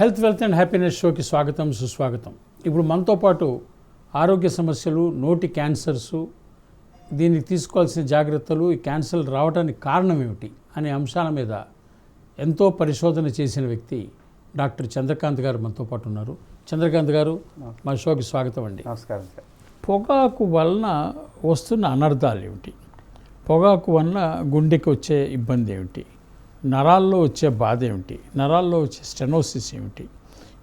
Health wealth and happiness షోకి స్వాగతం సుస్వాగతం. ఇప్పుడు మనతో పాటు ఆరోగ్య సమస్యలు నోటి క్యాన్సర్స్ దీనికి తీసుకోవాల్సిన జాగ్రత్తలు ఈ క్యాన్సర్ రావడానికి కారణం ఏమిటి అనే అంశాల మీద ఎంతో పరిశోధన చేసిన వ్యక్తి డాక్టర్ చంద్రకాంత్ గారు మనతో పాటు ఉన్నారు. చంద్రకాంత్ గారు మా షోకి స్వాగతం అండి. నమస్కారం సార్. పొగాకు వలన వస్తున్న అనర్థాలు ఏమిటి? పొగాకు వలన గుండెకి వచ్చే ఇబ్బంది ఏమిటి? నరాల్లో వచ్చే బాధ ఏమిటి? నరాల్లో వచ్చే స్టెనోసిస్ ఏమిటి?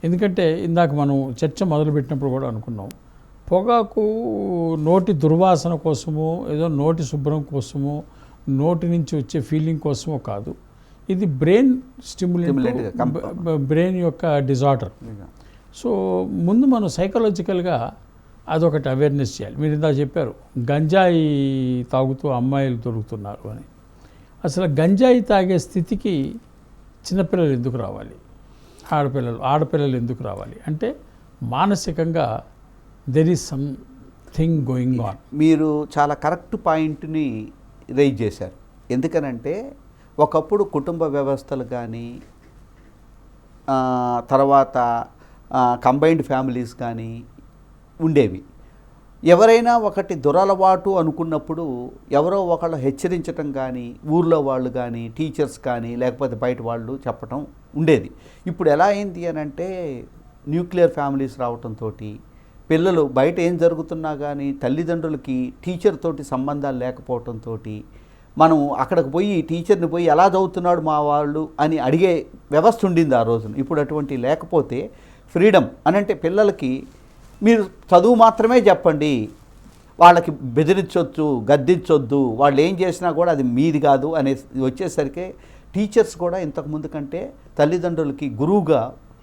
ఎందుకంటే ఇందాక మనం చర్చ మొదలుపెట్టినప్పుడు కూడా అనుకున్నాం పొగాకు నోటి దుర్వాసన కోసమో ఏదో నోటి శుభ్రం కోసమో నోటి నుంచి వచ్చే ఫీలింగ్ కోసమో కాదు. ఇది బ్రెయిన్ స్టిమ్యులేట్ బ్రెయిన్ యొక్క డిజార్డర్. సో ముందు మనం సైకలాజికల్గా అదొకటి అవేర్నెస్ చేయాలి. మీరు ఇందాక చెప్పారు గంజాయి తాగుతూ అమ్మాయిలు దొరుకుతున్నారు అని. అసలు గంజాయి తాగే స్థితికి చిన్నపిల్లలు ఎందుకు రావాలి? ఆడపిల్లలు ఆడపిల్లలు ఎందుకు రావాలి? అంటే మానసికంగా there is something going on మీరు చాలా కరెక్ట్ పాయింట్ని రైజ్ చేశారు. ఎందుకనంటే ఒకప్పుడు కుటుంబ వ్యవస్థలు కానీ తర్వాత కంబైన్డ్ ఫ్యామిలీస్ కానీ ఉండేవి. ఎవరైనా ఒకటి దురలవాటు అనుకున్నప్పుడు ఎవరో ఒకళ్ళు హెచ్చరించటం కానీ ఊర్లో వాళ్ళు కానీ టీచర్స్ కానీ లేకపోతే బయట వాళ్ళు చెప్పటం ఉండేది. ఇప్పుడు ఎలా అయింది అని అంటే న్యూక్లియర్ ఫ్యామిలీస్ రావటంతో పిల్లలు బయట ఏం జరుగుతున్నా కానీ తల్లిదండ్రులకి టీచర్ తోటి సంబంధాలు లేకపోవటంతో మనం అక్కడికి పోయి టీచర్ని పోయి ఎలా చదువుతున్నాడు మా వాళ్ళు అని అడిగే వ్యవస్థ ఉండింది ఆ రోజున. ఇప్పుడు అటువంటి లేకపోతే ఫ్రీడమ్ అనంటే పిల్లలకి మీరు చదువు మాత్రమే చెప్పండి. వాళ్ళకి బెదిరించొద్దు గద్దించొద్దు. వాళ్ళు ఏం చేసినా కూడా అది మీది కాదు అనే వచ్చేసరికి టీచర్స్ కూడా ఇంతకుముందు కంటే తల్లిదండ్రులకి గురువుగా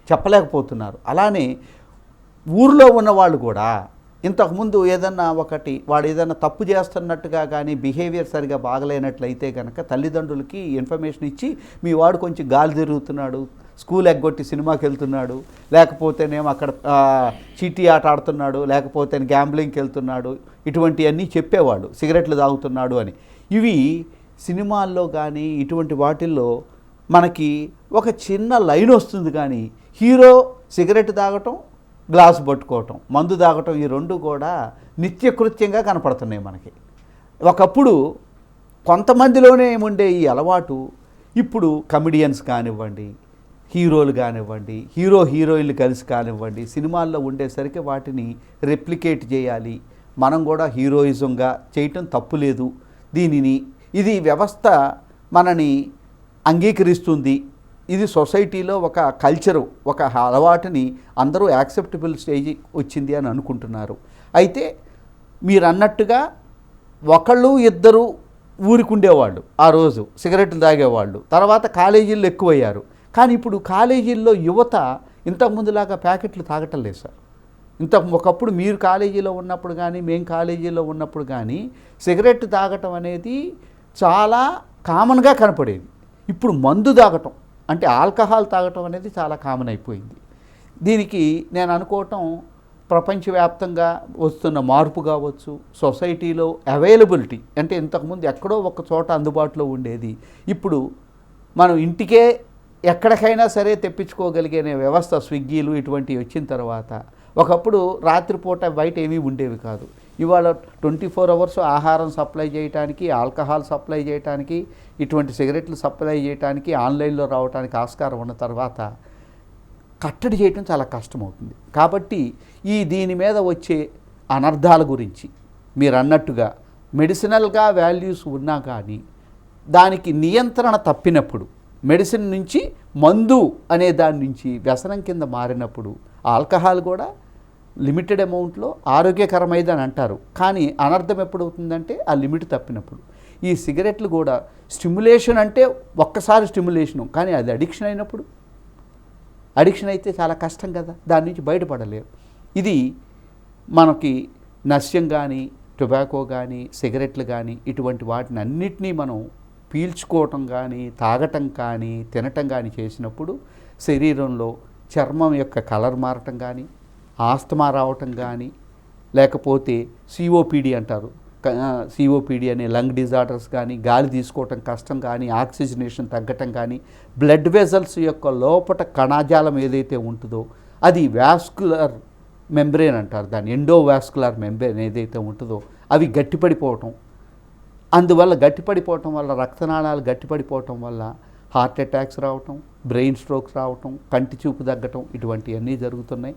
చెప్పలేకపోతున్నారు. అలానే ఊర్లో ఉన్న వాళ్ళు కూడా ఇంతకుముందు ఏదన్నా ఒకటి వాడు ఏదన్నా తప్పు చేస్తున్నట్టుగా కానీ బిహేవియర్ సరిగా బాగలేనట్లయితే కనుక తల్లిదండ్రులకి ఇన్ఫర్మేషన్ ఇచ్చి మీ వాడు కొంచెం గాలి తిరుగుతున్నాడు స్కూల్ ఎగ్గొట్టి సినిమాకి వెళ్తున్నాడు. లేకపోతేనేమో అక్కడ చీటీ ఆట ఆడుతున్నాడు. లేకపోతే గ్యాంబ్లింగ్కి వెళ్తున్నాడు. ఇటువంటివన్నీ చెప్పేవాళ్ళు సిగరెట్లు తాగుతున్నాడు అని. ఇవి సినిమాల్లో కానీ ఇటువంటి వాటిల్లో మనకి ఒక చిన్న లైన్ వస్తుంది కానీ హీరో సిగరెట్ తాగటం గ్లాస్ పట్టుకోవటం మందు తాగటం ఈ రెండు కూడా నిత్యకృత్యంగా కనపడుతున్నాయి మనకి. ఒకప్పుడు కొంతమందిలోనే ఉండే ఈ అలవాటు? ఇప్పుడు కమిడియన్స్ కానివ్వండి హీరోలు కానివ్వండి హీరో హీరోయిన్లు కలిసి కానివ్వండి సినిమాల్లో ఉండేసరికి వాటిని రెప్లికేట్ చేయాలి. మనం కూడా హీరోయిజంగా చేయటం తప్పు లేదు. దీనిని ఇది వ్యవస్థ మనని అంగీకరిస్తుంది. ఇది సొసైటీలో ఒక కల్చరు ఒక అలవాటుని అందరూ యాక్సెప్టబుల్ స్టేజ్ వచ్చింది అని అనుకుంటున్నారు. అయితే మీరు అన్నట్టుగా ఒకళ్ళు ఇద్దరు ఊరికుండేవాళ్ళు ఆ రోజు సిగరెట్లు తాగేవాళ్ళు. తర్వాత కాలేజీలు ఎక్కువయ్యారు. కానీ ఇప్పుడు కాలేజీల్లో యువత ఇంతకుముందులాగా ప్యాకెట్లు తాగటం లేదు సార్. ఇంత ఒకప్పుడు మీరు కాలేజీలో ఉన్నప్పుడు కానీ మేము కాలేజీలో ఉన్నప్పుడు కానీ సిగరెట్ తాగటం అనేది చాలా కామన్గా కనపడేది. ఇప్పుడు మందు తాగటం అంటే ఆల్కహాల్ తాగటం అనేది చాలా కామన్ అయిపోయింది. దీనికి నేను అనుకోవటం ప్రపంచవ్యాప్తంగా వస్తున్న మార్పు కావచ్చు సొసైటీలో అవైలబిలిటీ అంటే ఇంతకుముందు ఎక్కడో ఒక చోట అందుబాటులో ఉండేది. ఇప్పుడు మనం ఇంటికే ఎక్కడికైనా సరే తెప్పించుకోగలిగే వ్యవస్థ స్విగ్గీలు ఇటువంటివి వచ్చిన తర్వాత ఒకప్పుడు రాత్రిపూట బయట ఏమీ ఉండేవి కాదు. ఇవాళ ట్వంటీ ఫోర్ అవర్స్ ఆహారం సప్లై చేయడానికి ఆల్కహాల్ సప్లై చేయడానికి ఇటువంటి సిగరెట్లు సప్లై చేయడానికి ఆన్లైన్లో రావడానికి ఆస్కారం ఉన్న తర్వాత కట్టడి చేయటం చాలా కష్టమవుతుంది. కాబట్టి ఈ దీని మీద వచ్చే అనర్థాల గురించి మీరు అన్నట్టుగా మెడిసినల్గా వాల్యూస్ ఉన్నా కానీ దానికి నియంత్రణ తప్పినప్పుడు మెడిసిన్ నుంచి మందు అనే దాని నుంచి వ్యసనం కింద మారినప్పుడు ఆల్కహాల్ కూడా లిమిటెడ్ అమౌంట్లో ఆరోగ్యకరమైందని అంటారు. కానీ అనర్థం ఎప్పుడవుతుందంటే ఆ లిమిట్ తప్పినప్పుడు. ఈ సిగరెట్లు కూడా స్టిమ్యులేషన్ అంటే ఒక్కసారి స్టిమ్యులేషను కానీ అది అడిక్షన్ అయినప్పుడు. అడిక్షన్ అయితే చాలా కష్టం కదా దాని నుంచి బయటపడలేరు ఇది మనకి నస్యం కానీ టొబాకో కానీ సిగరెట్లు కానీ ఇటువంటి వాటిని అన్నిటినీ మనం పీల్చుకోవటం కానీ తాగటం కానీ తినటం కానీ చేసినప్పుడు శరీరంలో చర్మం యొక్క కలర్ మారటం కానీ ఆస్తమా రావటం కానీ లేకపోతే సిఓపిడి అంటారు. సిఓపిడి అనే లంగ్ డిజార్డర్స్ కానీ గాలి తీసుకోవటం కష్టం కానీ ఆక్సిజనేషన్ తగ్గటం కానీ బ్లడ్ వెజల్స్ యొక్క లోపట కణజాలం ఏదైతే ఉంటుందో అది వ్యాస్కులర్ మెంబ్రేన్ అంటారు. దాన్ని ఎండో వ్యాస్కులర్ మెంబ్రేన్ ఏదైతే ఉంటుందో అవి గట్టిపడిపోవటం. అందువల్ల గట్టిపడిపోవటం వల్ల రక్తనాళాలు గట్టిపడిపోవటం వల్ల హార్ట్ అటాక్స్ రావటం బ్రెయిన్ స్ట్రోక్స్ రావటం కంటి చూపు తగ్గటం ఇటువంటివన్నీ జరుగుతున్నాయి.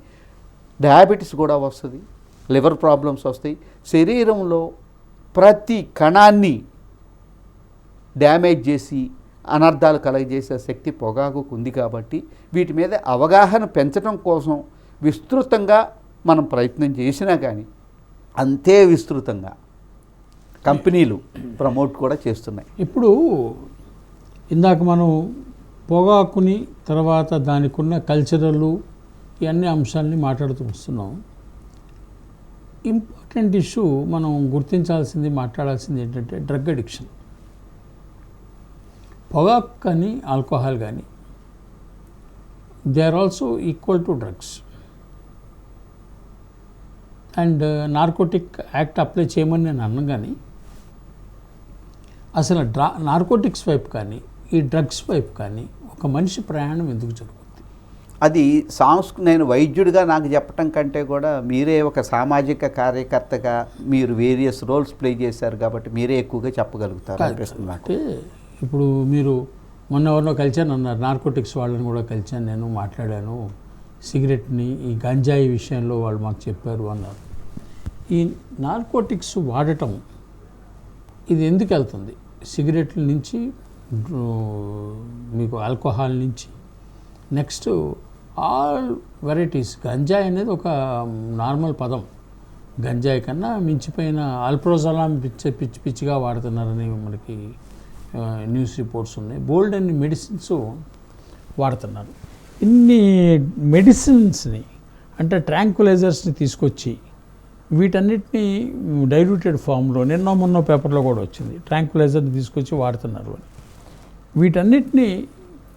డయాబెటీస్ కూడా వస్తుంది లివర్ ప్రాబ్లమ్స్ వస్తాయి. శరీరంలో ప్రతి కణాన్ని డ్యామేజ్ చేసి అనర్థాలు కలగజేసే శక్తి పొగాకుకు ఉంది కాబట్టి వీటి మీద అవగాహన పెంచడం కోసం విస్తృతంగా మనం ప్రయత్నం చేసినా కానీ అంతే విస్తృతంగా కంపెనీలు ప్రమోట్ కూడా చేస్తున్నాయి. ఇప్పుడు ఇందాక మనం పొగాకుని తర్వాత దానికున్న కల్చరల్ ఈ ఇవన్నీ అంశాలని మాట్లాడుతూ వస్తున్నాం. ఇంపార్టెంట్ ఇష్యూ మనం గుర్తించాల్సింది మాట్లాడాల్సింది ఏంటంటే డ్రగ్ అడిక్షన్. పొగాకు కానీ ఆల్కహాల్ కానీ they are also equal to drugs. And narcotic act apply చేయమని నేను అన్నం కానీ అసలు డ్రా నార్కోటిక్స్ వైపు కానీ ఈ డ్రగ్స్ వైపు కానీ ఒక మనిషి ప్రయాణం ఎందుకు జరుగుతుంది? అది సాంస్కృ నేను వైద్యుడిగా నాకు చెప్పటం కంటే కూడా మీరే ఒక సామాజిక కార్యకర్తగా మీరు వేరియస్ రోల్స్ ప్లే చేశారు కాబట్టి మీరే ఎక్కువగా చెప్పగలుగుతారు అనిపిస్తుంది నాకు. అంటే ఇప్పుడు మీరు మొన్న ఎవరినో కలిచాను అన్నారు. నార్కోటిక్స్ వాళ్ళని కూడా కలిచాను నేను మాట్లాడాను. సిగరెట్ని ఈ గంజాయి విషయంలో వాళ్ళు మాకు చెప్పారు అన్నారు. ఈ నార్కోటిక్స్ వాడటం ఇది ఎందుకు వెళ్తుంది? సిగరెట్ల నుంచి మీకు ఆల్కహాల్ నుంచి. Next all varieties. గంజాయి అనేది ఒక నార్మల్ పదం. గంజాయి కన్నా మించిపోయిన ఆల్ప్రోజలాం పిచ్చి పిచ్చి పిచ్చిగా వాడుతున్నారని మనకి న్యూస్ రిపోర్ట్స్ ఉన్నాయి. బోల్డ్ అన్ని మెడిసిన్స్ వాడుతున్నారు. ఇన్ని మెడిసిన్స్ని అంటే ట్రాంకులైజర్స్ని తీసుకొచ్చి వీటన్నిటిని డైల్యూటెడ్ ఫామ్లో నిన్న మొన్న పేపర్లో కూడా వచ్చింది. ట్రాంకులైజర్ని తీసుకొచ్చి వాడుతున్నారు అని. వీటన్నిటిని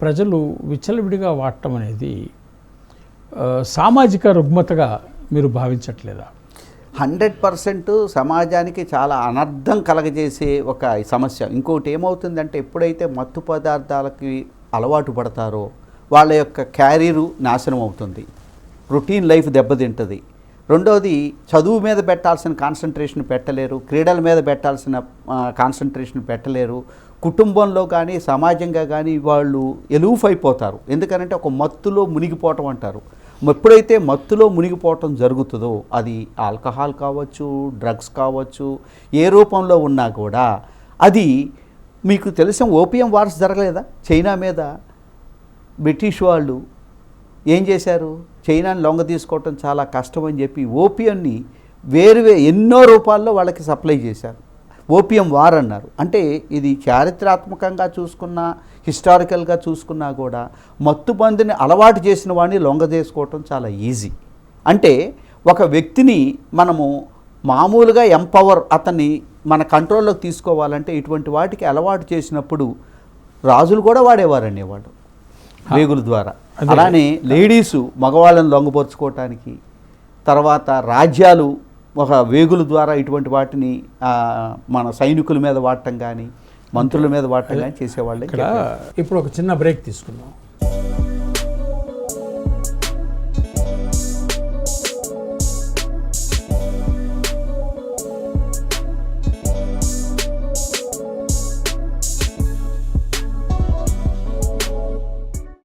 ప్రజలు విచ్చలవిడిగా వాడటం అనేది సామాజిక రుగ్మతగా మీరు భావించట్లేదా? హండ్రెడ్ పర్సెంట్ సమాజానికి చాలా అనర్థం కలగజేసే ఒక సమస్య. ఇంకోటి ఏమవుతుందంటే ఎప్పుడైతే మత్తు పదార్థాలకి అలవాటు పడతారో వాళ్ళ యొక్క క్యారీరు నాశనం అవుతుంది. రొటీన్ లైఫ్ దెబ్బతింటుంది. రెండవది చదువు మీద పెట్టాల్సిన కాన్సన్ట్రేషన్ పెట్టలేరు క్రీడల మీద పెట్టాల్సిన కాన్సన్ట్రేషన్ పెట్టలేరు. కుటుంబంలో కానీ సమాజంగా కానీ వాళ్ళు ఎలూఫ్ అయిపోతారు. ఎందుకనంటే ఒక మత్తులో మునిగిపోవటం అంటారు. ఎప్పుడైతే మత్తులో మునిగిపోవటం జరుగుతుందో అది ఆల్కహాల్ కావచ్చు డ్రగ్స్ కావచ్చు ఏ రూపంలో ఉన్నా కూడా అది మీకు తెలిసిన ఓపియం వార్స్ జరగలేదా? చైనా మీద బ్రిటిష్ వాళ్ళు ఏం చేశారు? చైనాని లొంగ తీసుకోవటం చాలా కష్టం అని చెప్పి ఓపియంని వేరు ఎన్నో రూపాల్లో వాళ్ళకి సప్లై చేశారు. ఓపియం వార్ అన్నారు. అంటే ఇది చారిత్రాత్మకంగా చూసుకున్నా హిస్టారికల్గా చూసుకున్నా కూడా మత్తుబందిని అలవాటు చేసిన వాడిని లొంగ చేసుకోవటం చాలా ఈజీ. అంటే ఒక వ్యక్తిని మనము మామూలుగా ఎంపవర్ అతన్ని మన కంట్రోల్లోకి తీసుకోవాలంటే ఇటువంటి వాటికి అలవాటు చేసినప్పుడు రాజులు కూడా వాడేవారండి వేగుల ద్వారా. అలానే లేడీసు మగవాళ్ళని లొంగపరుచుకోవటానికి తర్వాత రాజ్యాలు ఒక వేగుల ద్వారా ఇటువంటి వాటిని మన సైనికుల మీద వాడటం కానీ మంత్రుల మీద వాడటం కానీ చేసేవాళ్ళు ఇక్కడ ఇప్పుడు ఒక చిన్న బ్రేక్ తీసుకుందాం.